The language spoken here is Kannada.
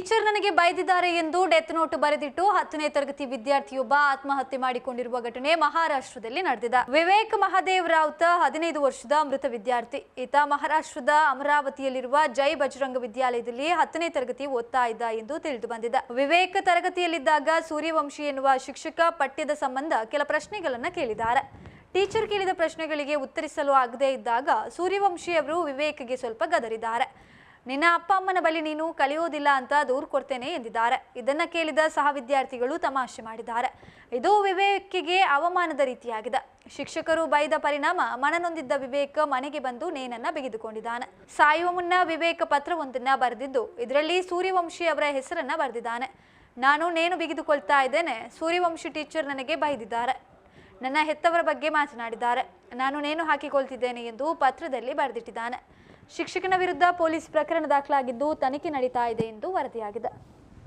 ಟೀಚರ್ ನನಗೆ ಬೈದಿದ್ದಾರೆ ಎಂದು ಡೆತ್ ನೋಟ್ ಬರೆದಿಟ್ಟು ಹತ್ತನೇ ತರಗತಿ ವಿದ್ಯಾರ್ಥಿಯೊಬ್ಬ ಆತ್ಮಹತ್ಯೆ ಮಾಡಿಕೊಂಡಿರುವ ಘಟನೆ ಮಹಾರಾಷ್ಟ್ರದಲ್ಲಿ ನಡೆದಿದೆ. ವಿವೇಕ್ ಮಹಾದೇವ್ ರಾವ್ತ, ಹದಿನೈದು ವರ್ಷದ ಮೃತ ವಿದ್ಯಾರ್ಥಿ. ಈತ ಮಹಾರಾಷ್ಟ್ರದ ಅಮರಾವತಿಯಲ್ಲಿರುವ ಜೈ ಬಜರಂಗ ವಿದ್ಯಾಲಯದಲ್ಲಿ ಹತ್ತನೇ ತರಗತಿ ಓದ್ತಾ ಇದ್ದ ಎಂದು ತಿಳಿದು ಬಂದಿದೆ. ವಿವೇಕ್ ತರಗತಿಯಲ್ಲಿದ್ದಾಗ ಸೂರ್ಯವಂಶಿ ಎನ್ನುವ ಶಿಕ್ಷಕ ಪಠ್ಯದ ಸಂಬಂಧ ಕೆಲ ಪ್ರಶ್ನೆಗಳನ್ನ ಕೇಳಿದ್ದಾರೆ. ಟೀಚರ್ ಕೇಳಿದ ಪ್ರಶ್ನೆಗಳಿಗೆ ಉತ್ತರಿಸಲು ಆಗದೇ ಇದ್ದಾಗ ಸೂರ್ಯವಂಶಿ ಅವರು ವಿವೇಕ್ಗೆ ಸ್ವಲ್ಪ ಗದರಿದ್ದಾರೆ. ನಿನ್ನ ಅಪ್ಪ ಅಮ್ಮನ ಬಳಿ ನೀನು ಕಲಿಯೋದಿಲ್ಲ ಅಂತ ದೂರು ಕೊಡ್ತೇನೆ ಎಂದಿದ್ದಾರೆ. ಇದನ್ನ ಕೇಳಿದ ಸಹ ವಿದ್ಯಾರ್ಥಿಗಳು ತಮಾಷೆ ಮಾಡಿದ್ದಾರೆ. ಇದು ವಿವೇಕಿಗೆ ಅವಮಾನದ ರೀತಿಯಾಗಿದೆ. ಶಿಕ್ಷಕರು ಬೈದ ಪರಿಣಾಮ ಮನನೊಂದಿದ್ದ ವಿವೇಕ್ ಮನೆಗೆ ಬಂದು ನೇನನ್ನ ಬಿಗಿದುಕೊಂಡಿದ್ದಾನೆ. ಸಾಯುವ ಮುನ್ನ ವಿವೇಕ್ ಪತ್ರವೊಂದನ್ನ ಬರೆದಿದ್ದು, ಇದರಲ್ಲಿ ಸೂರ್ಯವಂಶಿ ಅವರ ಹೆಸರನ್ನ ಬರೆದಿದ್ದಾನೆ. ನಾನು ನೇನು ಬಿಗಿದುಕೊಳ್ತಾ ಇದ್ದೇನೆ, ಸೂರ್ಯವಂಶಿ ಟೀಚರ್ ನನಗೆ ಬೈದಿದ್ದಾರೆ. ನನ್ನ ಹೆತ್ತವರ ಬಗ್ಗೆ ಮಾತನಾಡಿದ್ದಾರೆ. ನಾನು ನೇನು ಹಾಕಿಕೊಳ್ತಿದ್ದೇನೆ ಎಂದು ಪತ್ರದಲ್ಲಿ ಬರೆದಿಟ್ಟಿದ್ದಾನೆ. ಶಿಕ್ಷಕನ ವಿರುದ್ಧ ಪೊಲೀಸ್ ಪ್ರಕರಣ ದಾಖಲಾಗಿದ್ದು ತನಿಖೆ ನಡೀತಾ ಇದೆ ಎಂದು ವರದಿಯಾಗಿದೆ.